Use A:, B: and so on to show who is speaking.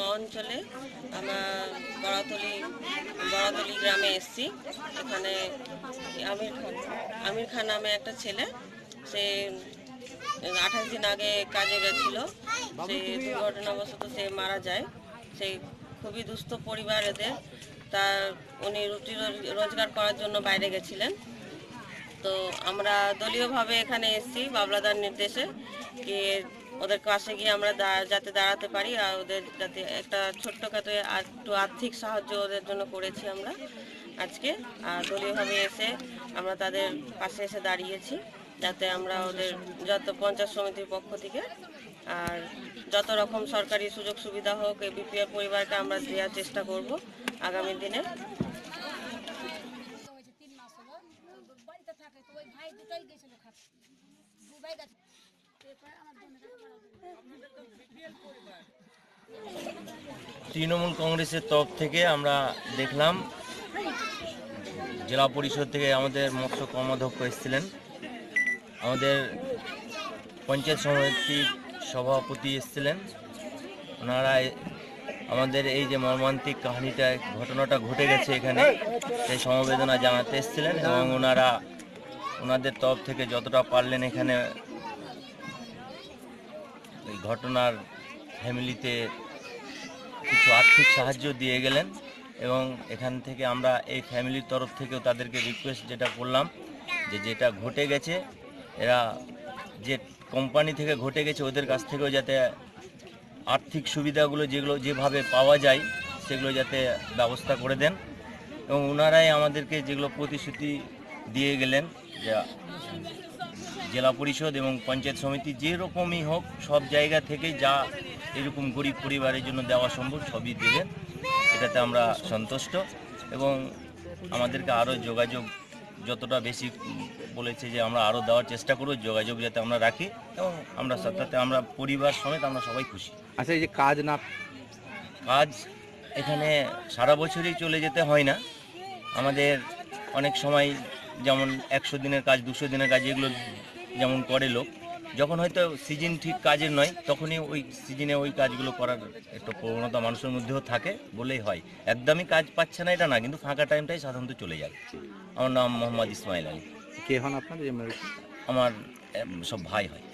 A: অঞ্চলে আমরা বড়াতলি বড়াতলি গ্রামে এসেছি। এখানে আমির খান আমির খান নামে একটা ছেলে, সে, আঠাশ দিন আগে কাজে গেছিল। সে দুর্ঘটনাবশত সে মারা যায়। সেই খুবই দুস্থ পরিবার এদের। তার উনি রুটি রোজ- রোজগার করার জন্য বাইরে গেছিলেন। তো আমরা দলীয়ভাবে এখানে এসেছি বাবলাদার নির্দেশে। কি ওদের পাশে গিয়ে আমরা যাতে দাঁড়াতে পারি আর ওদের যাতে একটা ছোট্টখাটো একটু আর্থিক সাহায্য ওদের জন্য করেছি আমরা আজকে। আর দলীয়ভাবে এসে আমরা তাদের পাশে এসে দাঁড়িয়েছি যাতে আমরা ওদের যত পঞ্চায়েত সমিতির পক্ষ থেকে আর যত রকম সরকারি সুযোগ সুবিধা হোক এই বিপিএল পরিবারকে আমরা দেওয়ার চেষ্টা করব আগামী দিনে।
B: থাকে, তো ওই ভাই দুটোই গেছিল গেছে।
C: তৃণমূল কংগ্রেসের তরফ থেকে আমরা দেখলাম, জেলা পরিষদ থেকে আমাদের মৎস্য কর্মাধ্যক্ষ এসেছিলেন। আমাদের পঞ্চায়েত সমিতির সভাপতি এসেছিলেন। ওনারা আমাদের এই যে মর্মান্তিক কাহিনীটা, ঘটনাটা ঘটে গেছে এখানে, সেই সমবেদনা জানাতে এসেছিলেন এবং ওনারা, ওনাদের তরফ থেকে যতটা পারলেন এখানে এই ঘটনার ফ্যামিলিতে কিছু আর্থিক সাহায্য দিয়ে গেলেন এবং এখান থেকে আমরা এই ফ্যামিলির তরফ থেকেও তাদেরকে রিকোয়েস্ট যেটা করলাম, যে যেটা ঘটে গেছে, এরা যে কোম্পানি থেকে ঘটে গেছে ওদের কাছ থেকেও যাতে আর্থিক সুবিধাগুলো যেগুলো যেভাবে পাওয়া যায় সেগুলো যাতে ব্যবস্থা করে দেন এবং ওনারাই আমাদেরকে যেগুলো প্রতিশ্রুতি দিয়ে গেলেন, যে জেলা পরিষদ এবং পঞ্চায়েত সমিতি যে রকমই হোক সব জায়গা থেকেই যা এরকম গরিব পরিবারের জন্য দেওয়া সম্ভব সবই দেবেন এটাতে আমরা সন্তুষ্ট এবং আমাদেরকে আরও যোগাযোগ যতটা বেশি বলেছে যে আমরা আরও দেওয়ার চেষ্টা করব যোগাযোগ যাতে আমরা রাখি এবং আমরা তাতে আমরা পরিবার সমেত আমরা সবাই খুশি।
D: আচ্ছা এই যে কাজ না
C: কাজ এখানে সারা বছরই চলে যেতে হয় না। আমাদের অনেক সময় যেমন একশো দিনের কাজ দুশো দিনের কাজ এগুলো যেমন করে লোক যখন হয়তো সিজন ঠিক কাজের নয় তখনই ওই সিজনে ওই কাজগুলো করার একটা প্রবণতা মানুষের মধ্যেও থাকে বলেই হয়। একদমই কাজ পাচ্ছে না এটা না কিন্তু ফাঁকা টাইমটাই সাধারণত চলে যায়। আমার নাম মোহাম্মদ ইসমাইল আলী।
D: কে হন আপনার
C: আমার সব ভাই হয়।